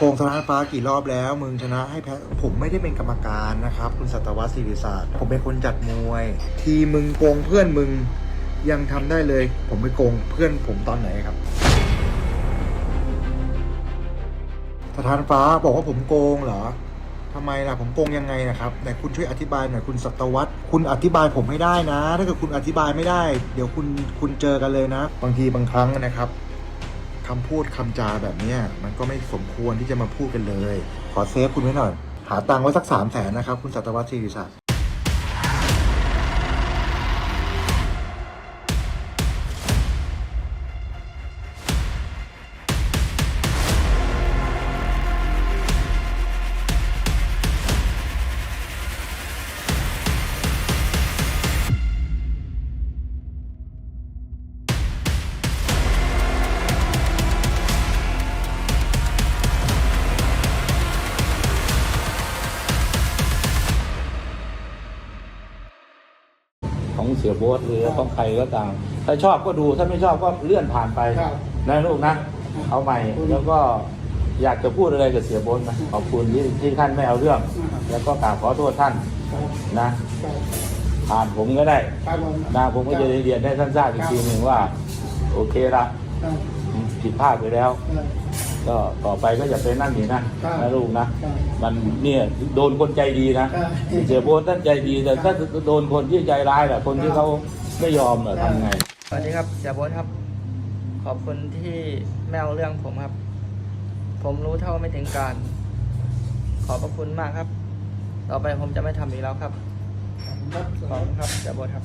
โกงสถานฟ้ากี่รอบแล้วมึงชนะให้แพ้ผมไม่ได้เป็นกรรมการนะครับ คุณสัตวัตศิริศาสตร์ผมเป็นคนจัดมวย ทีมึงโกงเพื่อนมึงยังทำได้เลย ผมไปโกงเพื่อนผมตอนไหนครับสถานฟ้าบอกว่าผมโกงเหรอทำไมล่ะผมโกงยังไงนะครับแต่คุณช่วยอธิบายหน่อยคุณสัตวัตคุณอธิบายผมให้ได้นะ ถ้าเกิดคุณอธิบายไม่ได้ เดี๋ยวคุณคุณเจอกันเลยนะ บางทีบางครั้งนะครับ คำพูดคำจาแบบเนี้ยมันก็ไม่สมควรที่จะมาพูดกันเลย ขอเซฟคุณไว้หน่อย หาตังค์ไว้สักสามแสนนะครับ คุณสัตวัตศิริศักดิ์ ของเสียโบ๊ทหรือของใครก็ตามถ้าชอบก็ดูถ้าไม่ชอบก็เลื่อนผ่านไปครับ นะลูกนะ เอาใหม่แล้วก็อยากจะพูดอะไรกับเสียโบ๊ทนะขอบคุณที่ที่ท่านไม่เอาเรื่อง แล้วก็กราบขอโทษท่านครับนะครับผ่านผมก็ได้ครับผมนะผมก็จะได้เรียนให้ท่านทราบอีกทีหนึ่งว่า โอเคละครับผิดพลาดไปแล้ว ครับ ก็ต่อไปก็อย่าไปนั่นนี่นะครับนะลูกนะครับมันเนี่ยโดนคนใจดีนะครับเสียโบ๊ทท่านใจดีแต่ถ้าโดนคนที่ใจร้ายแหละคนที่เขาไม่ยอมเหรอทำไงสวัสดีครับเสียโบ๊ทครับ ขอบคุณที่ไม่เอาเรื่องผมครับ ผมรู้เท่าไม่ถึงการ ขอบพระคุณมากครับ ต่อไปผมจะไม่ทำอีกแล้วครับครับขอบคุณครับเสียโบ๊ทครับ